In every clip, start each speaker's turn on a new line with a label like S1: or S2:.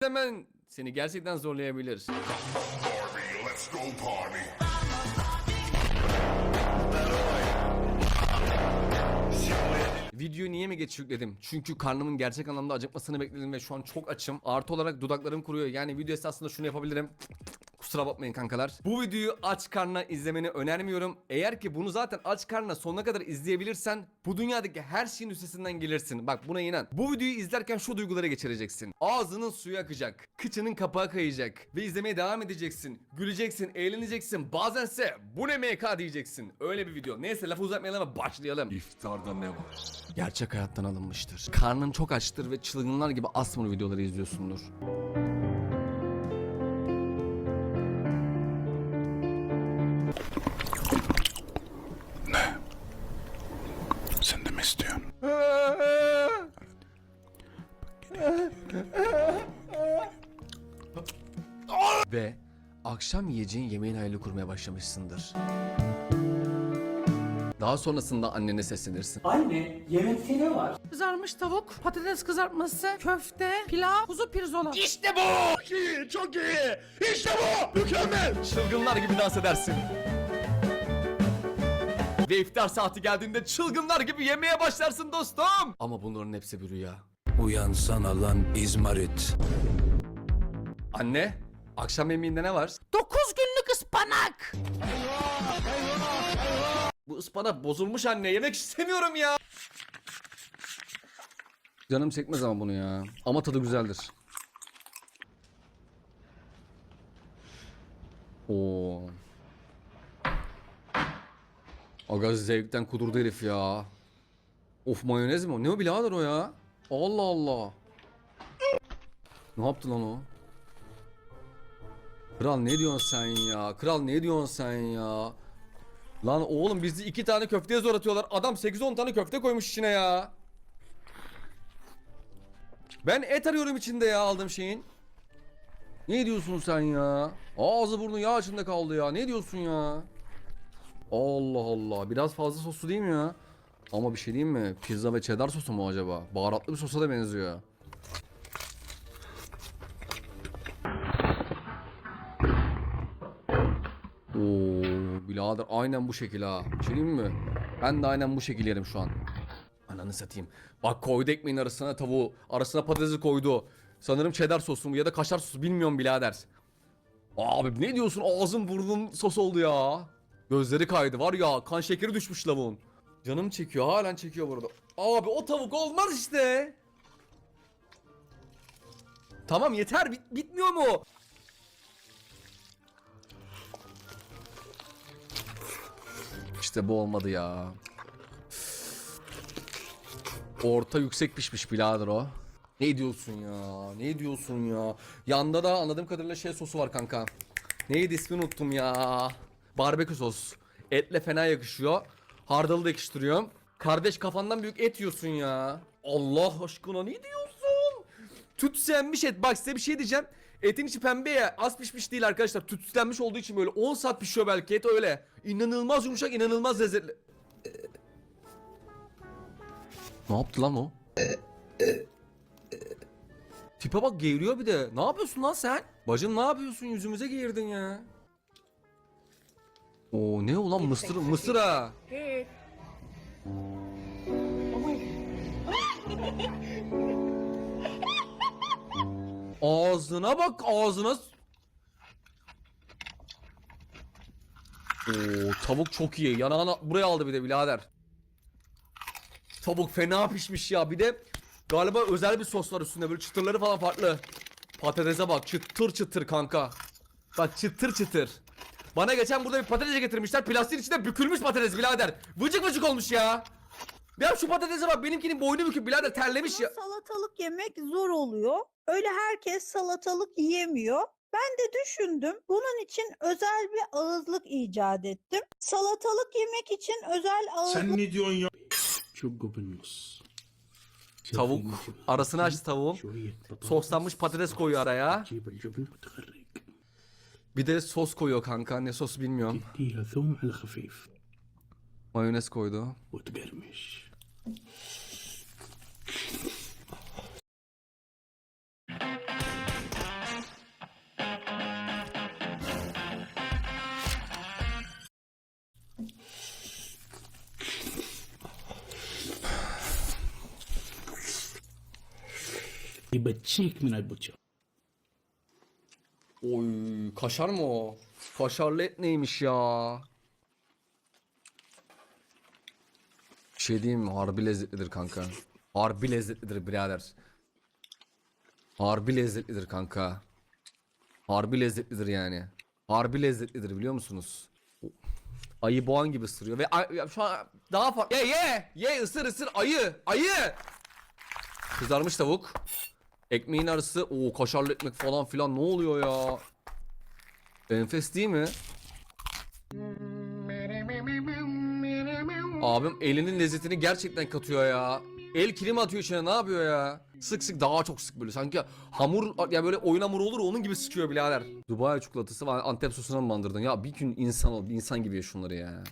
S1: Hemen seni gerçekten zorlayabilir. Videoyu niye mi geç yükledim? Çünkü karnımın gerçek anlamda acıkmasını bekledim ve şu an çok açım. Artı olarak dudaklarım kuruyor. Yani video esnasında şunu yapabilirim. Kusura bakmayın kankalar. Bu videoyu aç karnına izlemeni önermiyorum. Eğer ki bunu zaten aç karnına sonuna kadar izleyebilirsen bu dünyadaki her şeyin üstesinden gelirsin. Bak buna inan. Bu videoyu izlerken şu duygulara geçireceksin. Ağzının suyu akacak. Kıçının kapağı kayacak. Ve izlemeye devam edeceksin. Güleceksin, eğleneceksin. Bazense bu ne MK diyeceksin. Öyle bir video. Neyse lafı uzatmayalım ama başlayalım.
S2: İftarda ne var?
S1: Gerçek hayattan alınmıştır. Karnın çok açtır ve çılgınlar gibi asmır videoları izliyorsundur. Ve akşam yiyeceğin yemeğin hayalini kurmaya başlamışsındır. Daha sonrasında annene seslenirsin.
S3: Anne yemekte ne var?
S4: Kızarmış tavuk, patates kızartması, köfte, pilav, kuzu pirzola.
S1: İşte bu! Çok iyi, çok iyi! İşte bu! Mükemmel! Çılgınlar gibi dans edersin. Ve iftar saati geldiğinde çılgınlar gibi yemeye başlarsın dostum. Ama bunların hepsi bir rüya.
S5: Uyansana lan İzmarit.
S1: Anne, akşam yemeğinde ne var?
S4: 9 günlük ıspanak.
S1: Bu ıspanak bozulmuş anne. Yemek istemiyorum ya. Canım çekmez ama bunu ya. Ama tadı güzeldir. Oo. Aga zevkten kudurdu herif ya. Of mayonez mi o? Ne o birader o ya? Allah Allah. Ne yaptı lan o? Kral ne diyorsun sen ya? Kral ne diyorsun sen ya? Lan oğlum bizi iki tane köfteye zor atıyorlar. Adam 8-10 tane köfte koymuş içine ya. Ben et arıyorum içinde ya aldığım şeyin. Ne diyorsun sen ya? Ağzı burnu yağ içinde kaldı ya. Ne diyorsun ya? Allah Allah. Biraz fazla soslu değil mi ya? Ama bir şey diyeyim mi? Pizza ve cheddar sosu mu acaba? Baharatlı bir sosa da benziyor. Birader aynen bu şekil ha. Bir şey mi? Ben de aynen bu şekil yerim şu an. Ananı satayım. Bak koydu ekmeğin arasına tavuğu. Arasına patatesi koydu. Sanırım cheddar sosu mu ya da kaşar sosu bilmiyorum birader. Abi ne diyorsun ağzım burnun sos oldu ya. Gözleri kaydı var ya kan şekeri düşmüş lavuğun. Canım çekiyor halen çekiyor burada. Abi o tavuk olmaz işte. Tamam yeter bit- bitmiyor mu? İşte bu olmadı ya. Orta yüksek pişmiş birader o. Ne diyorsun ya? Ne diyorsun ya? Yanda da anladığım kadarıyla şey sosu var kanka. Neydi ismini unuttum ya. Barbekü sos. Etle fena yakışıyor. Hardalı da yakıştırıyorum. Kardeş kafandan büyük et yiyorsun ya. Allah aşkına ne diyorsun? Tütslenmiş et. Bak size bir şey diyeceğim. Etin içi pembe ya. Az pişmiş değil arkadaşlar. Tütslenmiş olduğu için böyle 10 saat pişiyor belki et öyle. İnanılmaz yumuşak, inanılmaz lezzetli. Ne yaptı lan o? Tipe bak geğiriyor bir de. Ne yapıyorsun lan sen? Bacım ne yapıyorsun? Yüzümüze geğirdin ya. Oo ne ulan mısır mısır ha. Ağzına bak ağzına. Oo tavuk çok iyi. Yanağını buraya aldı bir de birader. Tavuk fena pişmiş ya. Bir de galiba özel bir sos var üstünde. Böyle çıtırları falan farklı. Patatese bak. Çıtır çıtır kanka. Bak çıtır çıtır. Bana geçen burada bir patates getirmişler. Plastiğin içinde bükülmüş patates birader. Vıcık vıcık olmuş ya. Ya şu patatese bak. Benimkinin boynu bükük birader terlemiş ya.
S6: Salatalık yemek zor oluyor. Öyle herkes salatalık yiyemiyor. Ben de düşündüm. Bunun için özel bir ağızlık icat ettim. Salatalık yemek için özel ağızlık...
S7: Sen ne diyorsun ya? Çok gobunuyorsun.
S1: Tavuk. Arasını açtı tavuğun. Soslanmış patates koyuyor araya. Bir de sos koyuyor kanka. Ne sos bilmiyorum. Mayonez koydu.
S7: Utbermiş. şirk minel bıçak.
S1: Oy kaşar mı o? Kaşarlı et neymiş ya? Bir şey diyeyim mi? Harbi lezzetlidir kanka. Harbi lezzetlidir birader. Harbi lezzetlidir kanka. Harbi lezzetlidir yani. Harbi lezzetlidir biliyor musunuz? Ayı boğan gibi ısırıyor ve ay, şu an daha farklı. Ye ye ye ısır ısır ayı ayı. Kızarmış tavuk. Ekmeğin arası o kaşarlı ekmek falan filan ne oluyor ya? Enfes değil mi? Abim elinin lezzetini gerçekten katıyor ya. El kilim atıyor içine ne yapıyor ya? Sık sık daha çok sık böyle sanki hamur ya böyle oyun hamuru olur onun gibi sıkıyor birader. Dubai çikolatası var Antep sosuna mı bandırdın? Ya bir gün insan ol bir insan gibi ye şunları ya.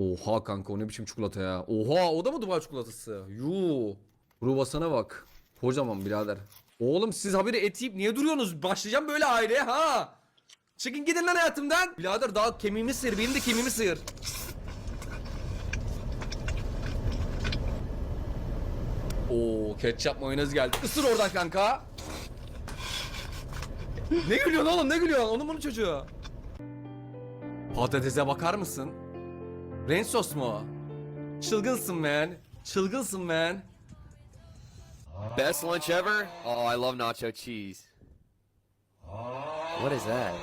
S1: Oha kanka o ne biçim çikolata ya. Oha o da mı Dubai çikolatası? Yuu. Ruvasana bak. Kocaman birader. Oğlum siz haberi et yiyip niye duruyorsunuz? Başlayacağım böyle aileye ha. Çıkın gidin lan hayatımdan. Birader daha kemiğimi sıyır. Benim de kemiğimi sıyır. Oo ketçap mayonez geldi. Isır oradan kanka. ne gülüyorsun oğlum ne gülüyorsun? Onun bunun çocuğu. Patatese bakar mısın? Ranch sos mu? o? Çılgınsın man. Çılgınsın man.
S8: Best lunch ever? Oh, I love nacho cheese. What is that?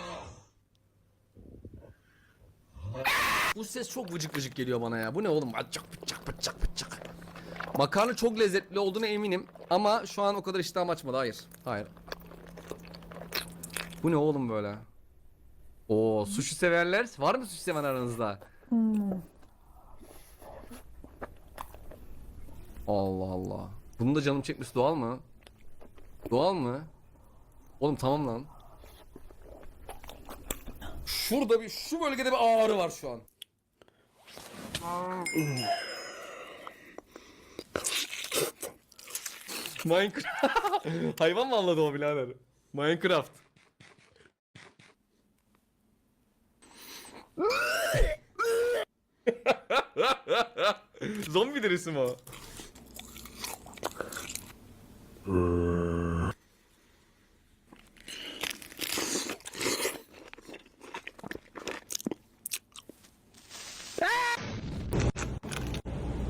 S1: Bu ses çok vıcık vıcık geliyor bana ya. Bu ne oğlum? Bıçak bıçak bıçak bıçak. Makarna çok lezzetli olduğuna eminim. Ama şu an o kadar iştahım açmadı. Hayır. Hayır. Bu ne oğlum böyle? Oo, sushi severler. Var mı sushi seven aranızda? Allah Allah. Bunun da canım çekmesi doğal mı? Doğal mı? Oğlum tamam lan. Şurada bir şu bölgede bir ağrı var şu an. Minecraft. Hayvan mı anladı o birader? Minecraft. Zombi derisi mi o?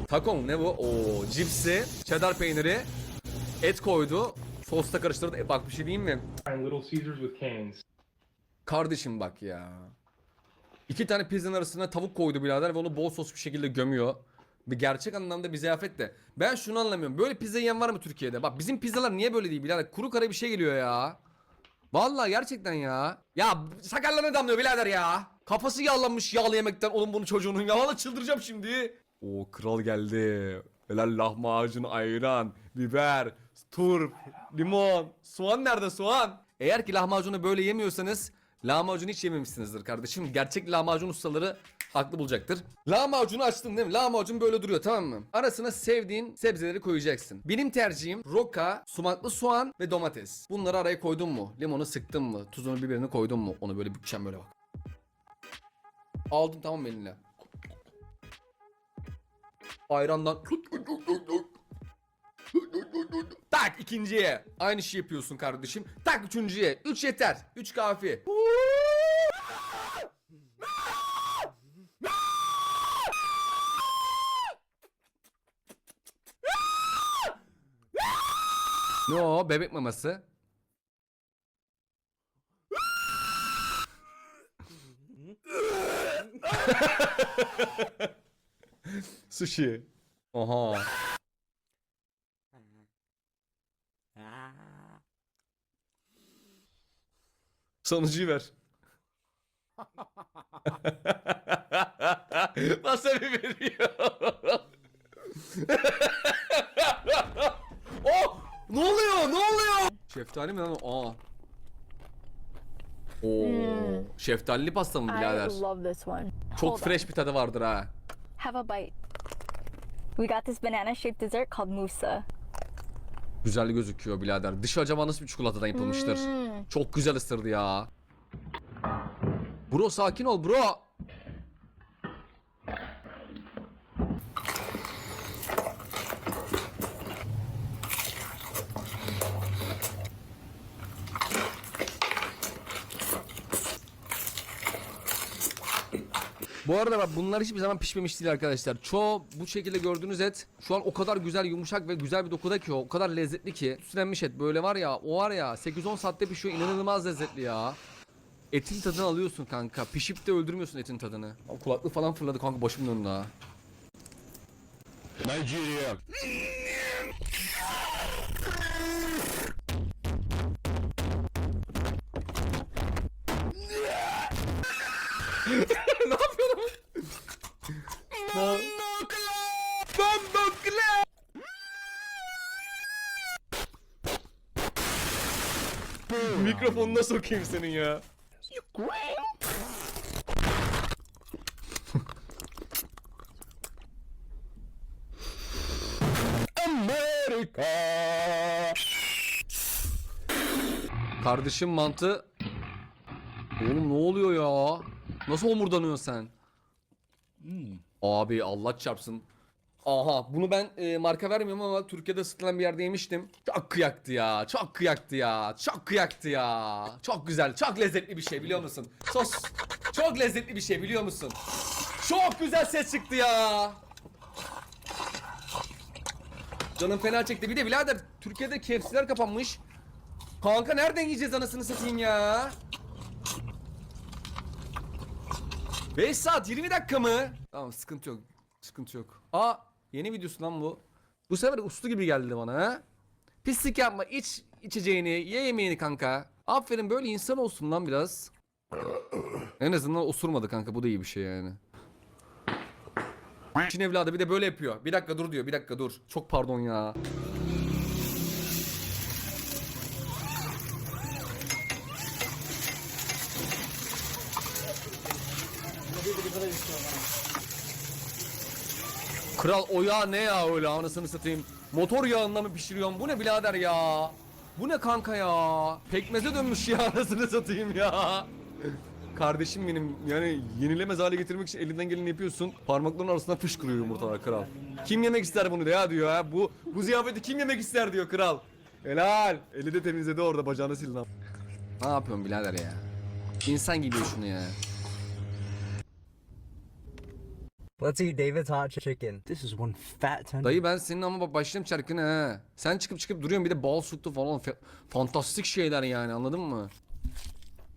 S1: Takon ne bu? Oo, cipsi, cheddar peyniri, et koydu. Sosta karıştırdı. E, bak bir şey diyeyim mi?
S9: Little Caesars with canes.
S1: Kardeşim bak ya. İki tane pizzanın arasına tavuk koydu birader ve onu bol sos bir şekilde gömüyor. Bir gerçek anlamda bir ziyafet de. Ben şunu anlamıyorum. Böyle pizza yiyen var mı Türkiye'de? Bak bizim pizzalar niye böyle değil birader? Kuru kara bir şey geliyor ya. Vallahi gerçekten ya. Ya sakallarına damlıyor birader ya. Kafası yağlanmış yağlı yemekten oğlum bunu çocuğunun. Ya valla çıldıracağım şimdi. O kral geldi. Helal lahmacun, ayran, biber, turp, limon. Soğan nerede soğan? Eğer ki lahmacunu böyle yemiyorsanız lahmacunu hiç yememişsinizdir kardeşim. Gerçek lahmacun ustaları haklı bulacaktır. Lahmacunu açtın değil mi? Lahmacun böyle duruyor tamam mı? Arasına sevdiğin sebzeleri koyacaksın. Benim tercihim roka, sumaklı soğan ve domates. Bunları araya koydun mu? Limonu sıktın mı? Tuzunu biberini koydun mu? Onu böyle bükeceğim böyle bak. Aldın tamam eline? Ayrandan Tak ikinciye. Aynı şey yapıyorsun kardeşim. Tak üçüncüye. Üç yeter. Üç kafi. ne o? Bebek maması. Sushi. Aha. Sonucuyu ver. Nasıl bir veriyor? oh! Ne oluyor? Ne oluyor? Şeftali mi lan o? Aa. Oo. Şeftalili pasta mı birader?
S10: I love this one.
S1: Çok
S10: Hold on.
S1: fresh bir tadı vardır ha.
S10: Have a bite. We got this banana shaped dessert called mousse.
S1: Güzel gözüküyor birader. Dışı acaba nasıl bir çikolatadan yapılmıştır? Çok güzel ısırdı ya. Bro sakin ol bro. Bu arada bak bunlar hiçbir zaman pişmemiş değil arkadaşlar. Çoğu bu şekilde gördüğünüz et şu an o kadar güzel yumuşak ve güzel bir dokuda ki o, kadar lezzetli ki. Süslenmiş et böyle var ya o var ya 8-10 saatte pişiyor inanılmaz lezzetli ya. Etin tadını alıyorsun kanka. Pişip de öldürmüyorsun etin tadını. Abi kulaklık falan fırladı kanka başımın önünde ha.
S2: Nigeria.
S1: ne Mikrofonuna sokayım senin ya. Amerika. Kardeşim mantı. Oğlum ne oluyor ya? Nasıl omurdanıyorsun sen? Abi Allah çarpsın. Aha bunu ben e, marka vermiyorum ama Türkiye'de ısıtılan bir yerde yemiştim. Çok kıyaktı ya. Çok kıyaktı ya. Çok kıyaktı ya. Çok güzel. Çok lezzetli bir şey biliyor musun? Sos. Çok lezzetli bir şey biliyor musun? Çok güzel ses çıktı ya. Canım fena çekti. Bir de birader Türkiye'de KFC'ler kapanmış. Kanka nereden yiyeceğiz anasını satayım ya? 5 saat 20 dakika mı? Tamam sıkıntı yok. Sıkıntı yok. Aa yeni videosu lan bu. Bu sefer uslu gibi geldi bana ha. Pislik yapma iç içeceğini ye yemeğini kanka. Aferin böyle insan olsun lan biraz. en azından osurmadı kanka bu da iyi bir şey yani. Çin evladı bir de böyle yapıyor. Bir dakika dur diyor bir dakika dur. Çok pardon ya. Kral o yağ ne ya öyle anasını satayım. Motor yağında mı pişiriyorsun? Bu ne birader ya? Bu ne kanka ya? Pekmeze dönmüş ya anasını satayım ya. Kardeşim benim yani yenilemez hale getirmek için elinden geleni yapıyorsun. Parmakların arasına fışkırıyor yumurtalar kral. Kim yemek ister bunu ya diyor ha. Bu bu ziyafeti kim yemek ister diyor kral. Helal. Eli de temizledi orada bacağını sil lan. Ne yapıyorsun birader ya? İnsan gibi şunu ya.
S3: Let's eat David's hot chicken. This is one fat tender.
S1: Dayı ben senin ama bak başlarım çarkına ha. Sen çıkıp çıkıp duruyorsun bir de bal sütü falan. Fe- fantastik şeyler yani anladın mı?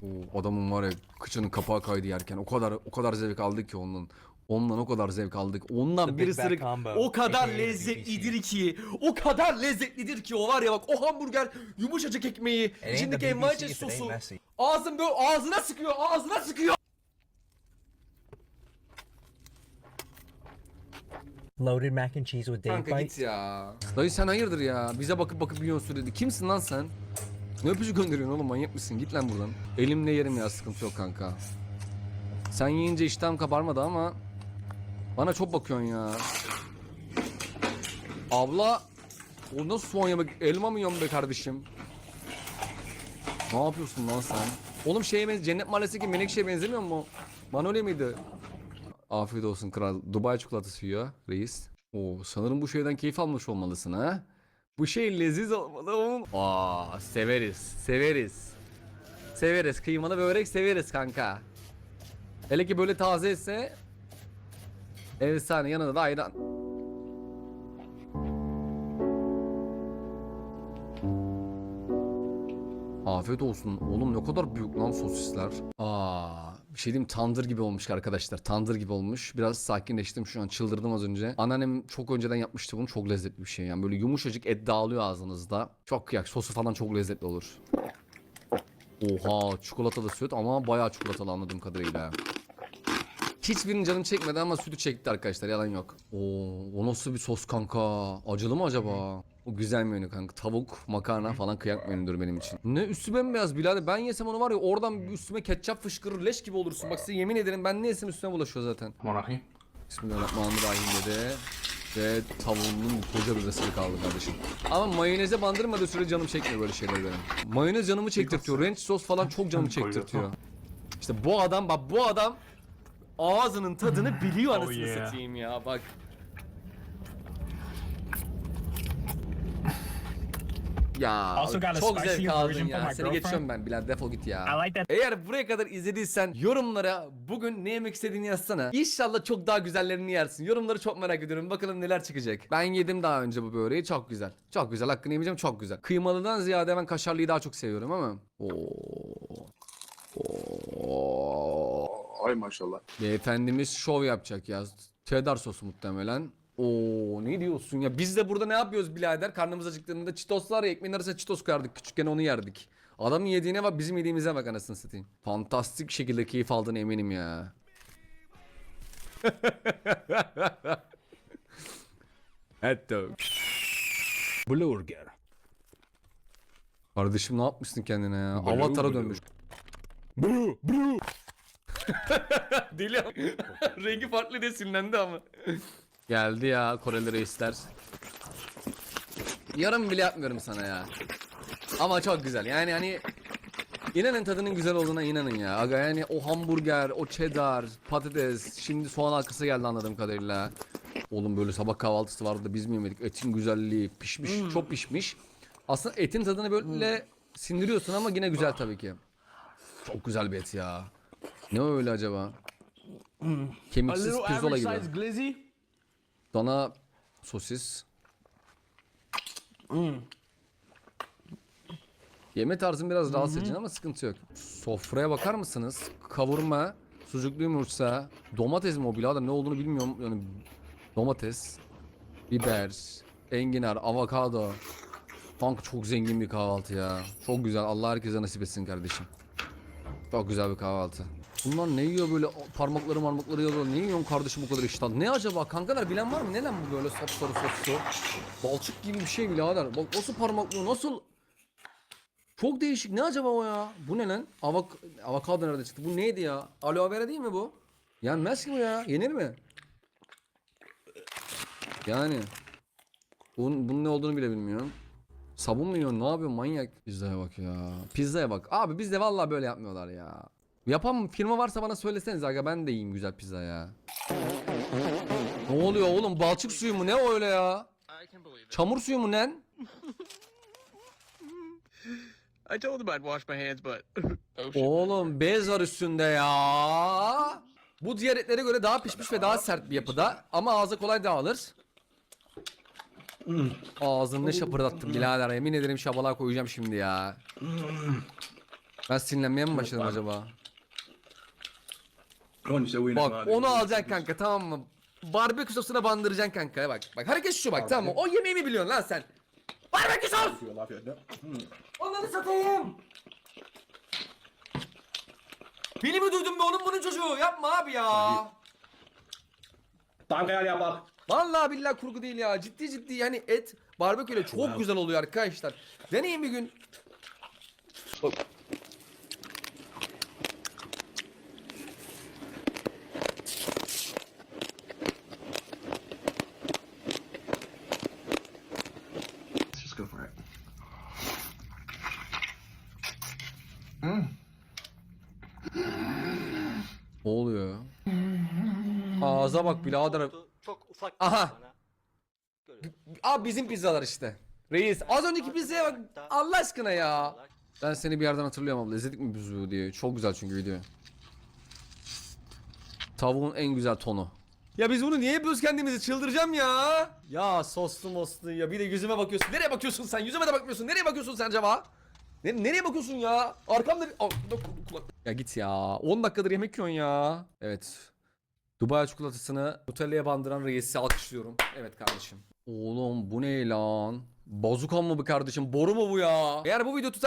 S1: O adamın var ya kıçının kapağı kaydı yerken o kadar o kadar zevk aldık ki ondan. Ondan o kadar zevk aldık. Ondan
S3: The
S1: bir ısırık o kadar lezzetlidir ki. O kadar lezzetlidir ki o var ya bak o hamburger yumuşacık ekmeği içindeki envaiçe sosu. Ağzın böyle ağzına sıkıyor ağzına sıkıyor.
S3: Loaded mac and cheese with Dave
S1: Kanka
S3: bites.
S1: git ya. Dayı sen hayırdır ya? Bize bakıp bakıp yiyorsun sürekli. Kimsin lan sen? Ne öpücük gönderiyorsun oğlum manyak mısın? Git lan buradan. Elimle yerim ya sıkıntı yok kanka. Sen yiyince iştahım kabarmadı ama bana çok bakıyorsun ya. Abla o nasıl soğan yemek? Elma mı yiyorsun be kardeşim? Ne yapıyorsun lan sen? Oğlum şeye benziyor. Cennet Mahallesi'ndeki Menekşe'ye benzemiyor mu? Manolya mıydı? Afiyet olsun kral. Dubai çikolatası yiyor reis. Oo, sanırım bu şeyden keyif almış olmalısın ha. Bu şey leziz olmalı oğlum. Aa, severiz, severiz. Severiz. Kıymalı börek severiz kanka. Hele ki böyle taze ise efsane yanında da ayran. Afiyet olsun. Oğlum ne kadar büyük lan sosisler. Aa, bir şey diyeyim tandır gibi olmuş arkadaşlar. Tandır gibi olmuş. Biraz sakinleştim şu an. Çıldırdım az önce. Anneannem çok önceden yapmıştı bunu. Çok lezzetli bir şey yani. Böyle yumuşacık et dağılıyor ağzınızda. Çok kıyak. Sosu falan çok lezzetli olur. Oha çikolatalı süt ama bayağı çikolatalı anladığım kadarıyla. Hiçbirinin canım çekmedi ama sütü çekti arkadaşlar yalan yok. Oo, o nasıl bir sos kanka? Acılı mı acaba? O güzel menü kanka. Tavuk, makarna falan kıyak menüdür benim için. Ne üstü bembeyaz birader. Ben yesem onu var ya oradan üstüme ketçap fışkırır leş gibi olursun. Bak size yemin ederim ben ne yesem üstüme bulaşıyor zaten. Bismillahirrahmanirrahim dedi. Ve tavuğunun koca bir resmi kaldı kardeşim. Ama mayoneze bandırmadığı süre canım çekmiyor böyle şeyler benim. Mayonez canımı çektirtiyor. Ranch sos falan çok canımı çektirtiyor. İşte bu adam bak bu adam ağzının tadını biliyor anasını satayım ya bak. Ya
S9: Also got a
S1: çok
S9: spicy
S1: zevk aldın
S9: version for
S1: ya.
S9: my
S1: Seni geçiyorum ben Bilal defol git ya.
S9: I like that.
S1: Eğer buraya kadar izlediysen yorumlara bugün ne yemek istediğini yazsana. İnşallah çok daha güzellerini yersin. Yorumları çok merak ediyorum. Bakalım neler çıkacak. Ben yedim daha önce bu böreği. Çok güzel. Çok güzel. Hakkını yemeyeceğim. Çok güzel. Kıymalıdan ziyade ben kaşarlıyı daha çok seviyorum ama. Oo. Oo.
S2: Ay maşallah.
S1: Beyefendimiz şov yapacak ya. Cheddar sosu muhtemelen. Oo ne diyorsun ya? Biz de burada ne yapıyoruz birader? Karnımız acıktığında çitoslar ya ekmeğin arasına çitos koyardık. Küçükken onu yerdik. Adamın yediğine bak bizim yediğimize bak anasını satayım. Fantastik şekilde keyif aldığına eminim ya. Hatta.
S5: Burger.
S1: Kardeşim ne yapmışsın kendine ya? Avatar'a dönmüş.
S5: Blue, blue.
S1: Deli ama. Rengi farklı diye sinirlendi ama. Geldi ya Koreli reisler. Yarım bile yapmıyorum sana ya. Ama çok güzel. Yani hani inanın tadının güzel olduğuna inanın ya. Aga yani o hamburger, o cheddar, patates, şimdi soğan halkası geldi anladığım kadarıyla. Oğlum böyle sabah kahvaltısı vardı da biz mi yemedik? Etin güzelliği, pişmiş, çok pişmiş. Aslında etin tadını böyle sindiriyorsun ama yine güzel tabii ki. Çok güzel bir et ya. Ne öyle acaba? Kemiksiz pirzola gibi.
S5: glizzy.
S1: Dana sosis. Yeme tarzım biraz rahatsız edici ama sıkıntı yok. Sofraya bakar mısınız? Kavurma, sucuklu yumurta, domates mi o birader ne olduğunu bilmiyorum. Yani domates, biber, enginar, avokado. Kanka çok zengin bir kahvaltı ya. Çok güzel. Allah herkese nasip etsin kardeşim. Çok güzel bir kahvaltı. Bunlar ne yiyor böyle parmakları marmakları yiyor. Ne yiyorsun kardeşim bu kadar iştah? Ne acaba kankalar bilen var mı? Ne lan bu böyle sapsarı soslu? Balçık gibi bir şey birader. Bak nasıl parmaklıyor nasıl? Çok değişik. Ne acaba o ya? Bu ne lan? Avok avokado nerede çıktı? Bu neydi ya? Aloe vera değil mi bu? Yenmez ki bu ya. Yenir mi? Yani. Bunun, bunun ne olduğunu bile bilmiyorum. Sabun mu yiyorsun? Ne yapıyorsun manyak? Pizzaya bak ya. Pizzaya bak. Abi bizde vallahi böyle yapmıyorlar ya. Yapan firma varsa bana söyleseniz aga ben de yiyeyim güzel pizza ya. Ne oluyor oğlum? Balçık suyu mu? Ne o öyle ya? Çamur suyu mu lan?
S9: I told him I'd wash my hands, but
S1: Oğlum bez var üstünde ya. Bu diğer etlere göre daha pişmiş ve daha sert bir yapıda ama ağza kolay dağılır. Ağzını ne şapırdattım birader yemin ederim şabalığa koyacağım şimdi ya. Ben sinirlenmeye mi başladım acaba? Bak onu alacaksın kanka tamam mı? Barbekü sosuna bandıracaksın kanka bak. Bak hareket şu bak tamam mı? O yemeğimi biliyorsun lan sen. Barbekü sos! Onları satayım. Beni mi duydun be onun bunun çocuğu? Yapma abi ya.
S7: Tamam kaya yapar.
S1: Vallahi billahi kurgu değil ya. Ciddi ciddi yani et barbeküyle çok güzel oluyor arkadaşlar. Deneyin bir gün.
S2: Let's just go for it.
S1: Ne oluyor ya? Ağza bak birader.
S3: Çok ufak
S1: Aha. Abi bizim pizzalar işte. Reis az önceki pizzaya bak. Allah aşkına ya. Ben seni bir yerden hatırlıyorum abla. İzledik mi biz bu diye. Çok güzel çünkü video. Tavuğun en güzel tonu. Ya biz bunu niye yapıyoruz kendimizi? Çıldıracağım ya. Ya soslu moslu ya. Bir de yüzüme bakıyorsun. Nereye bakıyorsun sen? Yüzüme de bakmıyorsun. Nereye bakıyorsun sen acaba? Ne, nereye bakıyorsun ya? Arkamda... Aa, kulak- kulak- Ya git ya. 10 dakikadır yemek yiyorsun ya. Evet. Dubai çikolatasını Nutella'ya bandıran reisi alkışlıyorum. Evet kardeşim. Oğlum bu ne lan? Bazuka mı bu kardeşim? Boru mu bu ya? Eğer bu video tutar